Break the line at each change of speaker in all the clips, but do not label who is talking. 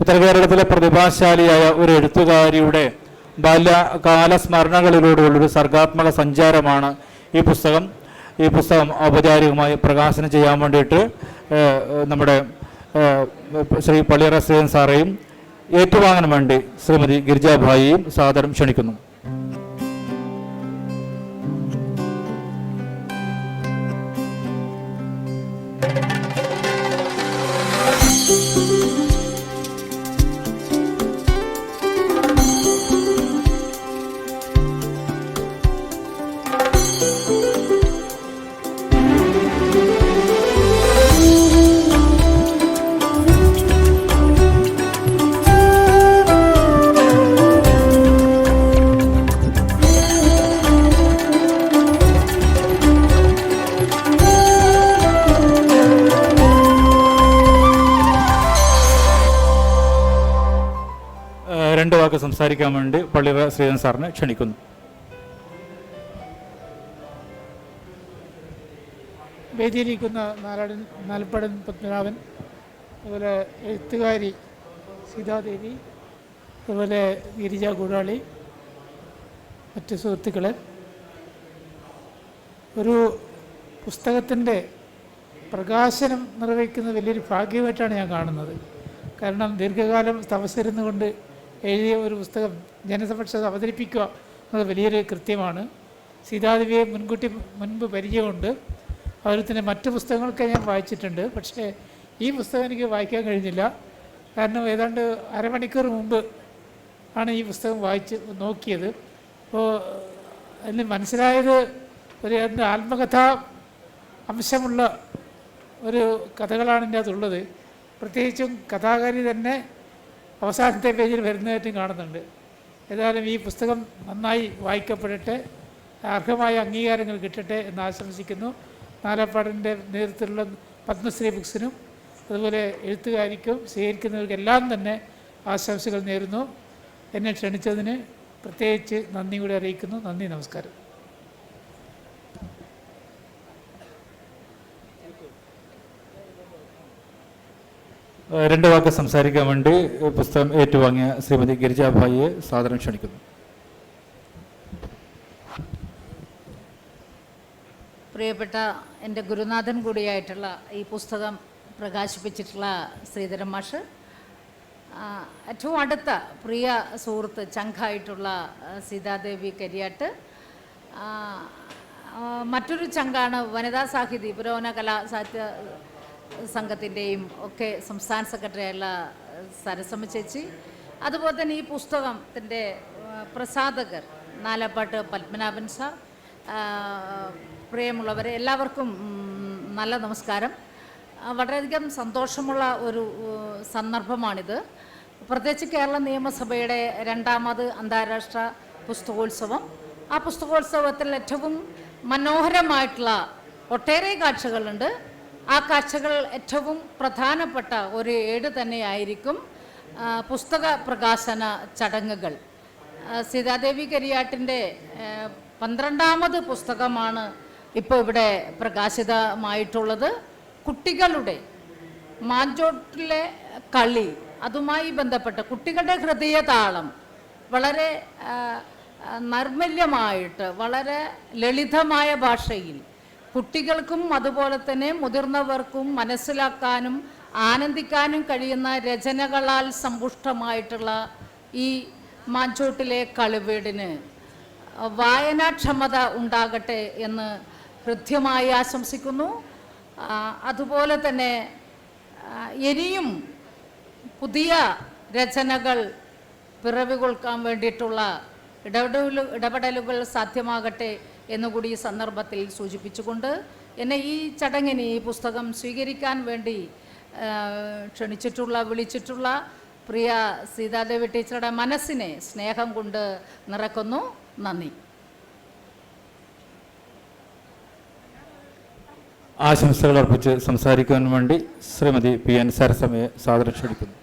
ഉത്തര കേരളത്തിലെ പ്രതിഭാശാലിയായ ഒരു എഴുത്തുകാരിയുടെ ബാല്യകാല സ്മരണകളിലൂടെയുള്ളൊരു സർഗാത്മക സഞ്ചാരമാണ് ഈ പുസ്തകം. ഈ പുസ്തകം ഔപചാരികമായി പ്രകാശനം ചെയ്യാൻ വേണ്ടിയിട്ട് നമ്മുടെ ശ്രീ പള്ളിയറ ശ്രീധൻ സാറേയും ഏറ്റുവാങ്ങാൻ വേണ്ടി ശ്രീമതി ഗിരിജാഭായിയും സാദരം ക്ഷണിക്കുന്നു. വാക്ക് സംസാരിക്കാൻ വേണ്ടി പള്ളിയറ ശ്രീധൻ സാറിനെ ക്ഷണിക്കുന്നു.
വേദിയിലിരിക്കുന്ന നാലാടൻ നാൽപ്പടൻ പത്മനാഭൻ അതുപോലെ എഴുത്തുകാരി സീതാദേവി അതുപോലെ ഗിരിജ കൂടാളി മറ്റ് സുഹൃത്തുക്കളെ. ഒരു പുസ്തകത്തിന്റെ പ്രകാശനം നിർവഹിക്കുന്ന വലിയൊരു ഭാഗ്യമായിട്ടാണ് ഞാൻ കാണുന്നത്. കാരണം ദീർഘകാലം തപസ്സിരുന്നു കൊണ്ട് എഴുതിയ ഒരു പുസ്തകം ജനസപക്ഷത അവതരിപ്പിക്കുക എന്നത് വലിയൊരു കൃത്യമാണ്. സീതാദേവിയെ മുൻകൂട്ടി മുൻപ് പരിചയമുണ്ട്. അതുപോലെ തന്നെ മറ്റു പുസ്തകങ്ങളൊക്കെ ഞാൻ വായിച്ചിട്ടുണ്ട്. പക്ഷേ ഈ പുസ്തകം എനിക്ക് വായിക്കാൻ കഴിഞ്ഞില്ല. കാരണം ഏതാണ്ട് അരമണിക്കൂർ മുമ്പ് ആണ് ഈ പുസ്തകം വായിച്ച് നോക്കിയത്. അപ്പോൾ അതിൽ മനസ്സിലായത് ഒരു അതിന്റെ ആത്മകഥാ അംശമുള്ള ഒരു കഥകളാണ് ഇതിന്റെ അകത്തുള്ളത് പ്രത്യേകിച്ചും കഥാകാരി തന്നെ അവസാനത്തെ പേജിൽ വരുന്നതായിട്ടും കാണുന്നുണ്ട്. ഏതായാലും ഈ പുസ്തകം നന്നായി വായിക്കപ്പെടട്ടെ അർഹമായ അംഗീകാരങ്ങൾ കിട്ടട്ടെ എന്ന് ആശംസിക്കുന്നു. നാലപ്പാടിന്റെ നേതൃത്വത്തിലുള്ള പത്മശ്രീ ബുക്സിനും അതുപോലെ എഴുത്തുകാരിക്കും സ്വീകരിക്കുന്നവർക്കെല്ലാം തന്നെ ആശംസകൾ നേരുന്നു. എന്നെ ക്ഷണിച്ചതിന് പ്രത്യേകിച്ച് നന്ദി കൂടി അറിയിക്കുന്നു. നന്ദി നമസ്കാരം.
രണ്ട് വാക്ക് സംസാരിക്കാൻ വേണ്ടി പുസ്തകം ഏറ്റുവാങ്ങിയ ശ്രീമതി ഗിരിജാഭായിയെ സാദരം ക്ഷണിക്കുന്നു.
പ്രിയപ്പെട്ട എന്റെ ഗുരുനാഥൻ കൂടിയായിട്ടുള്ള ഈ പുസ്തകം പ്രകാശിപ്പിച്ചിട്ടുള്ള ശ്രീധരൻ മാഷ് ഏറ്റവും അടുത്ത പ്രിയ സുഹൃത്ത് ചങ്കായിട്ടുള്ള സീതാദേവി കരിയാട്ട് മറ്റൊരു ചങ്കാണ് വനിതാ സാഹിതി പുരോഗമന കലാ സാഹിത്യ സംഘത്തിന്റെയും ഒക്കെ സംസ്ഥാന സെക്രട്ടറിയായുള്ള സരസമ്മ ചേച്ചി. അതുപോലെ തന്നെ ഈ പുസ്തകത്തിന്റെ പ്രസാധകർ നാലപ്പാട്ട് പത്മനാഭൻ സാർ പ്രിയമുള്ളവരെ എല്ലാവർക്കും നല്ല നമസ്കാരം. വളരെയധികം സന്തോഷമുള്ള ഒരു സന്ദർഭമാണിത്. പ്രത്യേകിച്ച് കേരള നിയമസഭയുടെ രണ്ടാമത് അന്താരാഷ്ട്ര പുസ്തകോത്സവം. ആ പുസ്തകോത്സവത്തിൽ ഏറ്റവും മനോഹരമായിട്ടുള്ള ഒട്ടേറെ കാഴ്ചകളുണ്ട്. ആ കാഴ്ചകൾ ഏറ്റവും പ്രധാനപ്പെട്ട ഒരു ഏട് തന്നെയായിരിക്കും പുസ്തക പ്രകാശന ചടങ്ങുകൾ. സീതാദേവി കരിയാട്ടിന്റെ പന്ത്രണ്ടാമത് പുസ്തകമാണ് ഇപ്പോൾ ഇവിടെ പ്രകാശിതമായിട്ടുള്ളത്. കുട്ടികളുടെ മാഞ്ചോട്ടിലെ കളി അതുമായി ബന്ധപ്പെട്ട കുട്ടികളുടെ ഹൃദയതാളം വളരെ നൈർമല്യമായിട്ട് വളരെ ലളിതമായ ഭാഷയിൽ കുട്ടികൾക്കും അതുപോലെ തന്നെ മുതിർന്നവർക്കും മനസ്സിലാക്കാനും ആനന്ദിക്കാനും കഴിയുന്ന രചനകളാൽ സമ്പുഷ്ടമായിട്ടുള്ള ഈ മാഞ്ചോട്ടിലെ കളിവീടിന് വായനാക്ഷമത ഉണ്ടാകട്ടെ എന്ന് ഹൃദ്യമായി ആശംസിക്കുന്നു. അതുപോലെ തന്നെ ഇനിയും പുതിയ രചനകൾ പിറവി കൊള്ളുക്കാൻ വേണ്ടിയിട്ടുള്ള ഇടപെടലുകൾ സാധ്യമാകട്ടെ എന്നുകൂടി ഈ സന്ദർഭത്തിൽ സൂചിപ്പിച്ചുകൊണ്ട് എന്നെ ഈ ചടങ്ങിന് ഈ പുസ്തകം സ്വീകരിക്കാൻ വേണ്ടി ക്ഷണിച്ചിട്ടുള്ള വിളിച്ചിട്ടുള്ള പ്രിയ സീതാദേവി ടീച്ചറുടെ മനസ്സിനെ സ്നേഹം കൊണ്ട് നിറക്കുന്നു. നന്ദി.
ആശംസകൾ അർപ്പിച്ച് സംസാരിക്കാൻ വേണ്ടി ശ്രീമതി പി എൻ സരസമയെ സാദരം ക്ഷണിക്കുന്നു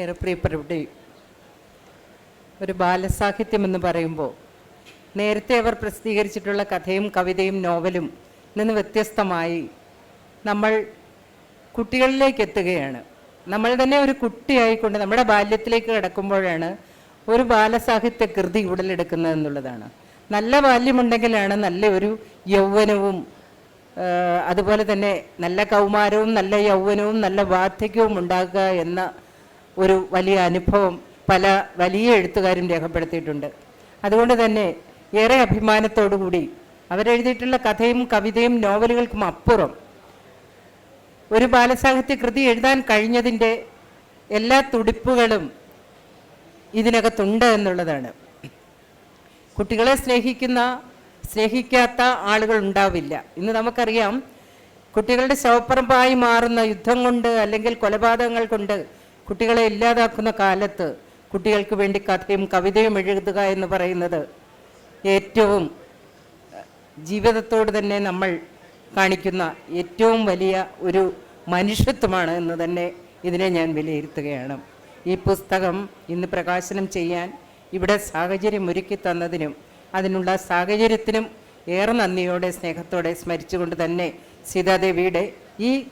ഏറെ പ്രിയപ്പെട്ടവരുടെ ഒരു ബാലസാഹിത്യം എന്ന് പറയുമ്പോൾ നേരത്തെ അവർ പ്രസിദ്ധീകരിച്ചിട്ടുള്ള കഥയും കവിതയും നോവലും നിന്ന് വ്യത്യസ്തമായി നമ്മൾ കുട്ടികളിലേക്ക് എത്തുകയാണ്. നമ്മൾ തന്നെ ഒരു കുട്ടിയായിക്കൊണ്ട് നമ്മുടെ ബാല്യത്തിലേക്ക് കിടക്കുമ്പോഴാണ് ഒരു ബാലസാഹിത്യ കൃതി ഉടലെടുക്കുന്നത് എന്നുള്ളതാണ്. നല്ല ബാല്യമുണ്ടെങ്കിലാണ് നല്ല ഒരു യൗവനവും അതുപോലെ തന്നെ നല്ല കൗമാരവും നല്ല യൗവനവും നല്ല വാർദ്ധക്യവും ഉണ്ടാകുക എന്ന ഒരു വലിയ അനുഭവം പല വലിയ എഴുത്തുകാരും രേഖപ്പെടുത്തിയിട്ടുണ്ട്. അതുകൊണ്ട് തന്നെ ഏറെ അഭിമാനത്തോടുകൂടി അവരെഴുതിയിട്ടുള്ള കഥയും കവിതയും നോവലുകൾക്കും അപ്പുറം ഒരു ബാലസാഹിത്യ കൃതി എഴുതാൻ കഴിഞ്ഞതിന്റെ എല്ലാ തുടിപ്പുകളും ഇതിനകത്തുണ്ട് എന്നുള്ളതാണ്. കുട്ടികളെ സ്നേഹിക്കുന്ന സ്നേഹിക്കാത്ത ആളുകൾ ഉണ്ടാവില്ല. ഇന്ന് നമുക്കറിയാം കുട്ടികളുടെ ശവപ്പറമ്പായി മാറുന്ന യുദ്ധം കൊണ്ട് അല്ലെങ്കിൽ കൊലപാതകങ്ങൾ കൊണ്ട് കുട്ടികളെ ഇല്ലാതാക്കുന്ന കാലത്ത് കുട്ടികൾക്ക് വേണ്ടി കഥയും കവിതയും എഴുതുക എന്ന് പറയുന്നത് ഏറ്റവും ജീവിതത്തോട് തന്നെ നമ്മൾ കാണിക്കുന്ന ഏറ്റവും വലിയ ഒരു മനുഷ്യത്വമാണ് എന്ന് തന്നെ ഇതിനെ ഞാൻ വിലയിരുത്തുകയാണ്. ഈ പുസ്തകം ഇന്ന് പ്രകാശനം ചെയ്യാൻ ഇവിടെ സാഹചര്യം ഒരുക്കി തന്നതിനും അതിനുള്ള സാഹചര്യത്തിനും ഏറെ നന്ദിയോടെ സ്നേഹത്തോടെ സ്മരിച്ചുകൊണ്ട് തന്നെ സീതാദേവിയുടെ ഈ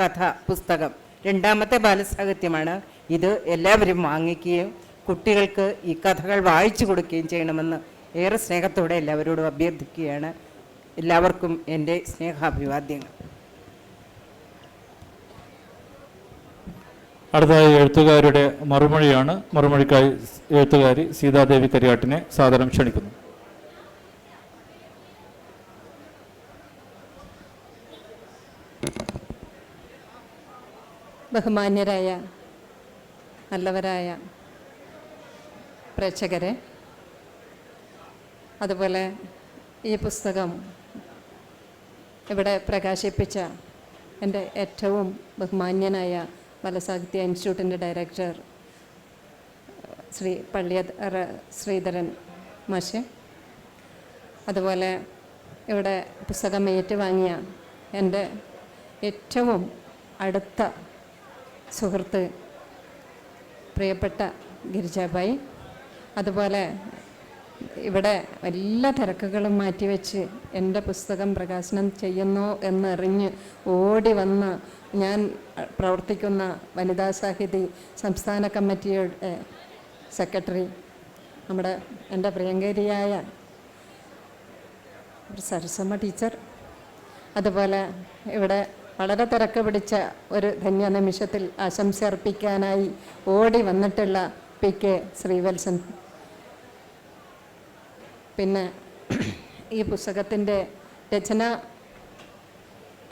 കഥ പുസ്തകം രണ്ടാമത്തെ ബാലസാഹിത്യമാണ്. ഇത് എല്ലാവരും വാങ്ങിക്കുകയും കുട്ടികൾക്ക് ഈ കഥകൾ വായിച്ചു കൊടുക്കുകയും ചെയ്യണമെന്ന് ഏറെ സ്നേഹത്തോടെ എല്ലാവരോടും അഭ്യർത്ഥിക്കുകയാണ്. എല്ലാവർക്കും എന്റെ സ്നേഹാഭിവാദ്യങ്ങൾ.
അടുത്തതായി എഴുത്തുകാരുടെ മറുമൊഴിയാണ്. മറുമൊഴിക്കായി എഴുത്തുകാരി സീതാദേവി കരിയാട്ടിനെ സാദരം ക്ഷണിക്കുന്നു.
ബഹുമാന്യരായ നല്ലവരായ പ്രേക്ഷകരെ അതുപോലെ ഈ പുസ്തകം ഇവിടെ പ്രകാശിപ്പിച്ച എന്റെ ഏറ്റവും ബഹുമാന്യനായ ബാലസാഹിത്യ ഇൻസ്റ്റിറ്റ്യൂട്ടിന്റെ ഡയറക്ടർ ശ്രീ പള്ളിയ ശ്രീധരൻ മാഷ്. അതുപോലെ ഇവിടെ പുസ്തകം ഏറ്റുവാങ്ങിയ എന്റെ ഏറ്റവും അടുത്ത സുഹൃത്ത് പ്രിയപ്പെട്ട ഗിരിജാബായി അതുപോലെ ഇവിടെ എല്ലാ തിരക്കുകളും മാറ്റിവെച്ച് എന്റെ പുസ്തകം പ്രകാശനം ചെയ്യുന്നു എന്നറിഞ്ഞ് ഓടി വന്ന് ഞാൻ പ്രവർത്തിക്കുന്ന വനിതാ സാഹിതി സംസ്ഥാന കമ്മിറ്റിയുടെ സെക്രട്ടറി നമ്മുടെ എന്റെ പ്രിയങ്കരിയായ സരസമ്മ ടീച്ചർ അതുപോലെ ഇവിടെ വളരെ തിരക്ക് പിടിച്ച ഒരു ധന്യ നിമിഷത്തിൽ ആശംസ അർപ്പിക്കാനായി ഓടി വന്നിട്ടുള്ള പി കെ ശ്രീവത്സൻ. പിന്നെ ഈ പുസ്തകത്തിന്റെ രചന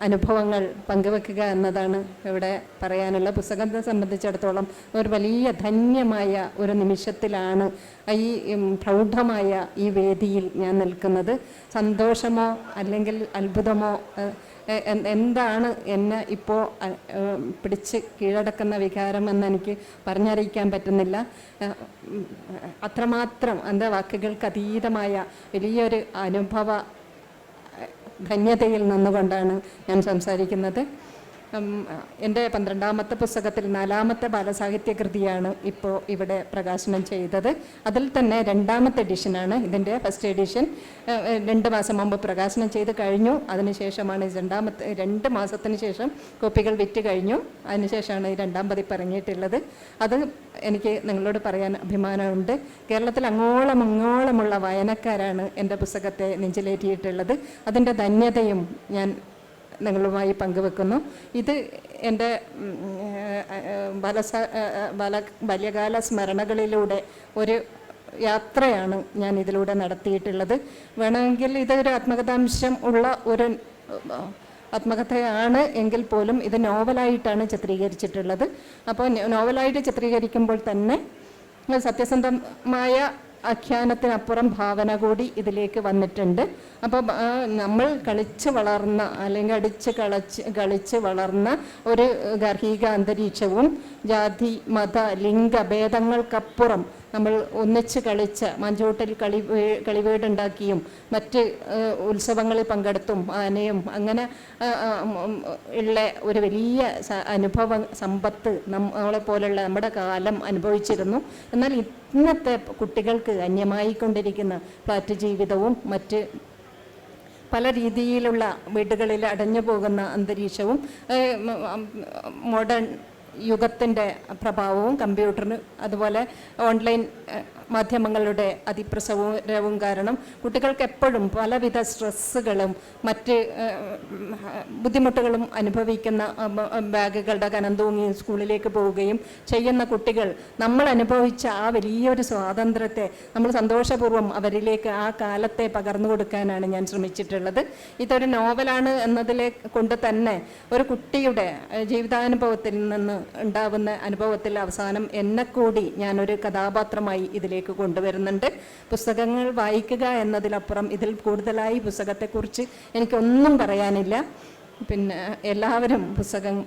അനുഭവങ്ങൾ പങ്കുവെക്കുക എന്നതാണ് ഇവിടെ പറയാനുള്ള പുസ്തകത്തെ സംബന്ധിച്ചിടത്തോളം ഒരു വലിയ ധന്യമായ ഒരു നിമിഷത്തിലാണ് ഈ പ്രൗഢമായ ഈ വേദിയിൽ ഞാൻ നിൽക്കുന്നത്. സന്തോഷമോ അല്ലെങ്കിൽ അത്ഭുതമോ എന്താണ് എന്നെ ഇപ്പോൾ പിടിച്ച് കീഴടക്കുന്ന വികാരം എന്ന് എനിക്ക് പറഞ്ഞറിയിക്കാൻ പറ്റുന്നില്ല. അത്രമാത്രം എന്റെ വാക്കുകൾക്ക് അതീതമായ വലിയൊരു അനുഭവ ധന്യതയിൽ നിന്നുകൊണ്ടാണ് ഞാൻ സംസാരിക്കുന്നത്. എന്റെ പന്ത്രണ്ടാമത്തെ പുസ്തകത്തിൽ നാലാമത്തെ ബാലസാഹിത്യ കൃതിയാണ് ഇപ്പോൾ ഇവിടെ പ്രകാശനം ചെയ്തത്. അതിൽ തന്നെ രണ്ടാമത്തെ എഡിഷനാണ് ഇതിന്റെ ഫസ്റ്റ് എഡിഷൻ രണ്ട് മാസം മുമ്പ് പ്രകാശനം ചെയ്ത് കഴിഞ്ഞു. അതിനുശേഷമാണ് രണ്ടാമത്തെ രണ്ട് മാസത്തിന് ശേഷം കോപ്പികൾ വിറ്റ് കഴിഞ്ഞു. അതിനുശേഷമാണ് ഈ രണ്ടാം പതിപ്പ് ഇറങ്ങിയിട്ടുള്ളത് അത് എനിക്ക് നിങ്ങളോട് പറയാൻ അഭിമാനമുണ്ട്. കേരളത്തിൽ അങ്ങോളം അങ്ങോളമുള്ള വായനക്കാരാണ് എന്റെ പുസ്തകത്തെ നെഞ്ചിലേറ്റിയിട്ടുള്ളത്. അതിന്റെ ധന്യതയും ഞാൻ നിങ്ങളുമായി പങ്കുവെക്കുന്നു. ഇത് എന്റെ ബലസ ബാല ബാല്യകാല സ്മരണകളിലൂടെ ഒരു യാത്രയാണ് ഞാൻ ഇതിലൂടെ നടത്തിയിട്ടുള്ളത്. വേണമെങ്കിൽ ഇതൊരു ആത്മകഥാംശം ഉള്ള ഒരു ആത്മകഥയാണ് എങ്കിൽ പോലും ഇത് നോവലായിട്ടാണ് ചിത്രീകരിച്ചിട്ടുള്ളത്. അപ്പോൾ നോവലായിട്ട് ചിത്രീകരിക്കുമ്പോൾ തന്നെ സത്യസന്ധമായ ആഖ്യാനത്തിനപ്പുറം ഭാവന കൂടി ഇതിലേക്ക് വന്നിട്ടുണ്ട്. അപ്പോൾ നമ്മൾ കളിച്ച് വളർന്ന അല്ലെങ്കിൽ അടിച്ച് കളിച്ച് കളിച്ച് വളർന്ന ഒരു ഗർഹിക അന്തരീക്ഷവും ജാതി മത ലിംഗ ഭേദങ്ങൾക്കപ്പുറം നമ്മൾ ഒന്നിച്ച് കളിച്ച് മഞ്ചോട്ടിൽ കളി കളിവീടുണ്ടാക്കിയും മറ്റ് ഉത്സവങ്ങളിൽ പങ്കെടുത്തും ആനയും അങ്ങനെ ഉള്ള ഒരു വലിയ അനുഭവ സമ്പത്ത് നമ്മളെ പോലുള്ള നമ്മുടെ കാലം അനുഭവിച്ചിരുന്നു. എന്നാൽ ഇന്നത്തെ കുട്ടികൾക്ക് അന്യമായിക്കൊണ്ടിരിക്കുന്ന ഫ്ലാറ്റ് ജീവിതവും മറ്റ് പല രീതിയിലുള്ള വീടുകളിൽ അടഞ്ഞു പോകുന്ന അന്തരീക്ഷവും മോഡേൺ യുഗത്തിന്റെ പ്രഭാവവും കമ്പ്യൂട്ടറിന് അതുപോലെ ഓൺലൈൻ മാധ്യമങ്ങളുടെ അതിപ്രസവവും കാരണം കുട്ടികൾക്ക് എപ്പോഴും പലവിധ സ്ട്രെസ്സുകളും മറ്റ് ബുദ്ധിമുട്ടുകളും അനുഭവിക്കുന്ന ബാഗുകളുടെ കനം തൂങ്ങി സ്കൂളിലേക്ക് പോവുകയും ചെയ്യുന്ന കുട്ടികൾ നമ്മൾ അനുഭവിച്ച ആ വലിയൊരു സ്വാതന്ത്ര്യത്തെ നമ്മൾ സന്തോഷപൂർവം അവരിലേക്ക് ആ കാലത്തെ പകർന്നു കൊടുക്കാനാണ് ഞാൻ ശ്രമിച്ചിട്ടുള്ളത്. ഇതൊരു നോവലാണ് എന്നതിലെ കൊണ്ട് തന്നെ ഒരു കുട്ടിയുടെ ജീവിതാനുഭവത്തിൽ നിന്ന് ഉണ്ടാവുന്ന അനുഭവത്തിൽ അവസാനം എന്നെ കൂടി ഞാനൊരു കഥാപാത്രമായി ഇതിലേക്ക് കൊണ്ടുവരുന്നുണ്ട്. പുസ്തകങ്ങൾ വായിക്കുക എന്നതിലപ്പുറം ഇതിൽ കൂടുതലായി പുസ്തകത്തെക്കുറിച്ച് എനിക്കൊന്നും പറയാനില്ല. പിന്നെ എല്ലാവരും പുസ്തകം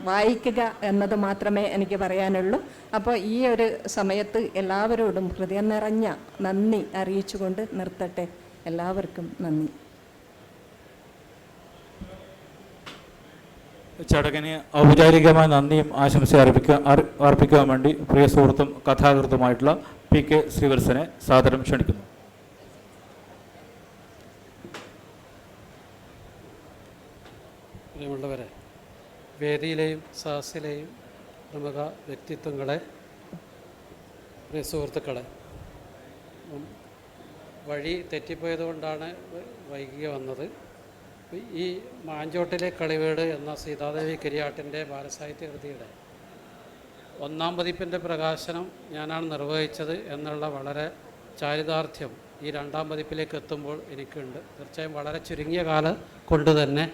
വായിക്കുക എന്നത് മാത്രമേ എനിക്ക് പറയാനുള്ളൂ. അപ്പോൾ ഈ ഒരു സമയത്ത് എല്ലാവരോടും ഹൃദയം നിറഞ്ഞ നന്ദി അറിയിച്ചുകൊണ്ട് നിർത്തട്ടെ. എല്ലാവർക്കും നന്ദി.
ചടങ്ങിന് ഔപചാരികമായ നന്ദിയും ആശംസ അർപ്പിക്കാൻ അർ- അർപ്പിക്കുവാൻ വേണ്ടി പ്രിയ സുഹൃത്തും കഥാകൃത്തുമായിട്ടുള്ള പി കെ ശ്രീവത്സനെ സാദരം ക്ഷണിക്കുന്നു.
പ്രിയമുള്ളവരെ വേദിയിലെയും സാഹസിലെയും പ്രമുഖ വ്യക്തിത്വങ്ങളെ പ്രിയ സുഹൃത്തുക്കളെ വഴി തെറ്റിപ്പോയതുകൊണ്ടാണ് വ- വൈകിയ വന്നത്. ഈ മാഞ്ചോട്ടിലെ കളിവേട് എന്ന സീതാദേവി കിരിയാട്ടിന്റെ ബാലസാഹിത്യ കൃതിയുടെ ഒന്നാം പതിപ്പിന്റെ പ്രകാശനം ഞാനാണ് നിർവഹിച്ചത് എന്നുള്ള വളരെ ചാരിതാർത്ഥ്യം ഈ രണ്ടാം പതിപ്പിലേക്ക് എത്തുമ്പോൾ എനിക്കുണ്ട്. തീർച്ചയായും വളരെ ചുരുങ്ങിയ കാലം കൊണ്ട് തന്നെ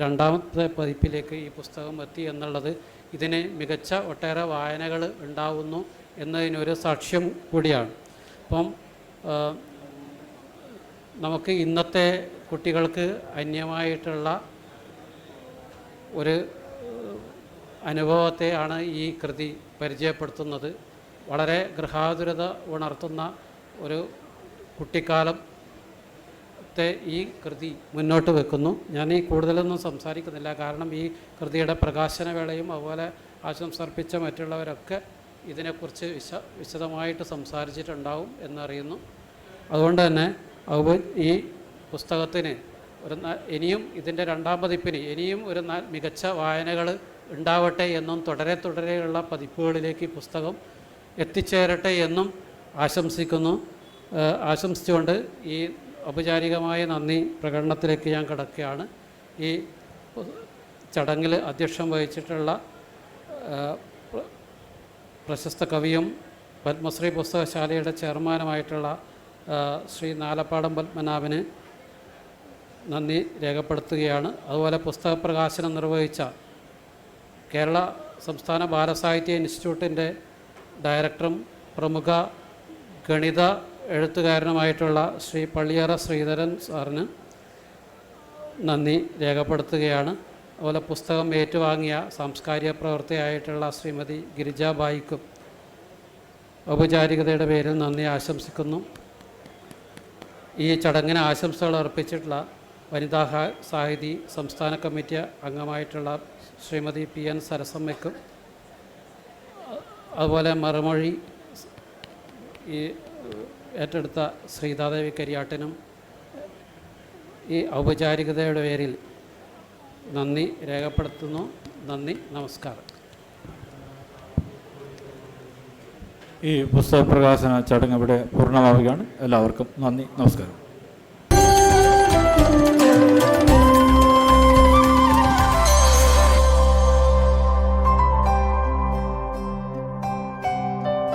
രണ്ടാമത്തെ പതിപ്പിലേക്ക് ഈ പുസ്തകം എത്തി എന്നുള്ളത് ഇതിന് മികച്ച ഒട്ടേറെ വായനകൾ ഉണ്ടാവുന്നു എന്നതിനൊരു സാക്ഷ്യം കൂടിയാണ്. അപ്പം നമുക്ക് ഇന്നത്തെ കുട്ടികൾക്ക് അന്യമായിട്ടുള്ള ഒരു അനുഭവത്തെയാണ് ഈ കൃതി പരിചയപ്പെടുത്തുന്നത്. വളരെ ഗൃഹാതുരത ഉണർത്തുന്ന ഒരു കുട്ടിക്കാലത്തെ ഈ കൃതി മുന്നോട്ട് വെക്കുന്നു. ഞാൻ ഈ കൂടുതലൊന്നും സംസാരിക്കുന്നില്ല. കാരണം ഈ കൃതിയുടെ പ്രകാശന വേളയും അതുപോലെ ആശംസർപ്പിച്ച മറ്റുള്ളവരൊക്കെ ഇതിനെക്കുറിച്ച് വിശ വിശദമായിട്ട് സംസാരിച്ചിട്ടുണ്ടാവും എന്നറിയുന്നു. അതുകൊണ്ട് തന്നെ അതുപോലെ ഈ പുസ്തകത്തിന് ഒരു ഇനിയും ഇതിന്റെ രണ്ടാം പതിപ്പിന് ഇനിയും ഒരു മികച്ച വായനകൾ ഉണ്ടാവട്ടെ എന്നും തുടരെ തുടരെയുള്ള പതിപ്പുകളിലേക്ക് പുസ്തകം എത്തിച്ചേരട്ടെ എന്നും ആശംസിക്കുന്നു. ആശംസിച്ചുകൊണ്ട് ഈ ഔപചാരികമായ നന്ദി പ്രകടനത്തിലേക്ക് ഞാൻ കിടക്കുകയാണ്. ഈ ചടങ്ങിൽ അധ്യക്ഷം വഹിച്ചിട്ടുള്ള പ്രശസ്ത കവിയും പത്മശ്രീ പുസ്തകശാലയുടെ ചെയർമാനുമായിട്ടുള്ള ശ്രീ നാലപ്പാടം പത്മനാഭന് നന്ദി രേഖപ്പെടുത്തുകയാണ്. അതുപോലെ പുസ്തക പ്രകാശനം നിർവഹിച്ച കേരള സംസ്ഥാന ബാലസാഹിത്യ ഇൻസ്റ്റിറ്റ്യൂട്ടിന്റെ ഡയറക്ടറും പ്രമുഖ ഗണിത എഴുത്തുകാരനുമായിട്ടുള്ള ശ്രീ പള്ളിയറ ശ്രീധരൻ സാറിന് നന്ദി രേഖപ്പെടുത്തുകയാണ്. അതുപോലെ പുസ്തകം ഏറ്റുവാങ്ങിയ സാംസ്കാരിക പ്രവർത്തകയായിട്ടുള്ള ശ്രീമതി ഗിരിജാബായിക്കും ഔപചാരികതയുടെ പേരിൽ നന്ദി ആശംസിക്കുന്നു. ഈ ചടങ്ങിന് ആശംസകൾ അർപ്പിച്ചിട്ടുള്ള വനിതാ സാഹിതി സംസ്ഥാന കമ്മിറ്റി അംഗമായിട്ടുള്ള ശ്രീമതി പി എൻ സരസമ്മയ്ക്കും അതുപോലെ മറുമൊഴി ഈ ഏറ്റെടുത്ത ശ്രീതാദേവി കരിയാട്ടിനും ഈ ഔപചാരികതയുടെ പേരിൽ നന്ദി രേഖപ്പെടുത്തുന്നു. നന്ദി നമസ്കാരം.
ഈ പുസ്തക പ്രകാശന ചടങ്ങ് ഇവിടെ പൂർണമാവുകയാണ്. എല്ലാവർക്കും നന്ദി നമസ്കാരം.